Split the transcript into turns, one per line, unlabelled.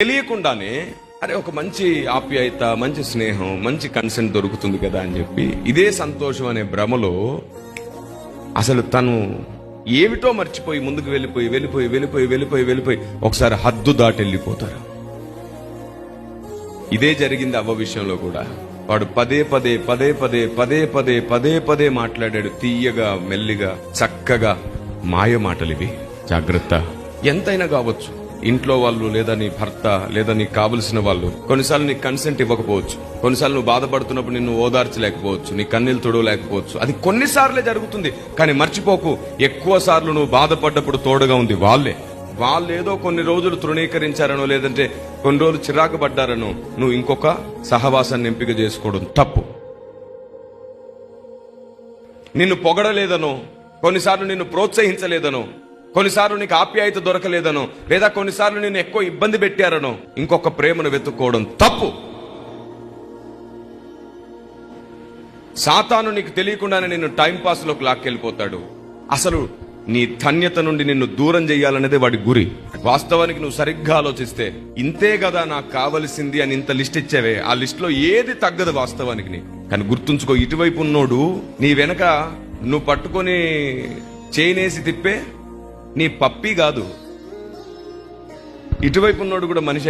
తెలియకుండానే అరే ఒక మంచి ఆప్యాయత మంచి స్నేహం మంచి కన్సెంట్ దొరుకుతుంది కదా అని చెప్పి ఇదే సంతోషం అనే భ్రమలో అసలు తను ఏమిటో మర్చిపోయి ముందుకు వెళ్ళిపోయి వెళ్ళిపోయి వెళ్ళిపోయి వెళ్ళిపోయి వెళ్ళిపోయి ఒకసారి హద్దు దాటి వెళ్ళిపోతారు. ఇదే జరిగింది అవ్వ విషయంలో కూడా. వాడు పదే పదే పదే పదే పదే పదే పదే పదే మాట్లాడాడు తీయగా మెల్లిగా చక్కగా మాయ మాటలు ఇవి జాగ్రత్త. ఎంతైనా కావచ్చు. ఇంట్లో వాళ్ళు లేదా నీ భర్త లేదా నీకు కావలసిన వాళ్ళు కొన్నిసార్లు నీకు కన్సెంట్ ఇవ్వకపోవచ్చు. కొన్నిసార్లు నువ్వు బాధపడుతున్నప్పుడు నిన్ను ఓదార్చలేకపోవచ్చు నీ కన్నీళ్ళు తొడవలేకపోవచ్చు. అది కొన్నిసార్లే జరుగుతుంది కానీ మర్చిపోకు. ఎక్కువ సార్లు నువ్వు బాధపడ్డప్పుడు తోడుగా ఉంది వాళ్ళే. వాళ్ళు ఏదో కొన్ని రోజులు తృణీకరించారనో లేదంటే కొన్ని రోజులు చిరాకు పడ్డారనో నువ్వు ఇంకొక సహవాసాన్ని ఎంపిక చేసుకోవడం తప్పు. నిన్ను పొగడలేదనో కొన్నిసార్లు నిన్ను ప్రోత్సహించలేదనో కొన్నిసార్లు నీకు ఆప్యాయత దొరకలేదనో లేదా కొన్నిసార్లు నేను ఎక్కువ ఇబ్బంది పెట్టారనో ఇంకొక ప్రేమను వెతుక్కోవడం తప్పు. సాతాను నీకు తెలియకుండానే నిన్ను టైంపాస్లోకి లాక్కెళ్ళిపోతాడు. అసలు నీ ధన్యత నుండి నిన్ను దూరం చేయాలనేదే వాడి గురి. వాస్తవానికి నువ్వు సరిగ్గా ఆలోచిస్తే ఇంతే కదా నాకు కావలసింది అని ఇంత లిస్ట్ ఇచ్చావే. ఆ లిస్ట్లో ఏది తగ్గదు వాస్తవానికి నీకు. కానీ గుర్తుంచుకో ఇటువైపు ఉన్నోడు నీ వెనక నువ్వు పట్టుకొని చేయినేసి తిప్పే నీ పప్పి కాదు. ఇటువైపు ఉన్నోడు కూడా మనిషి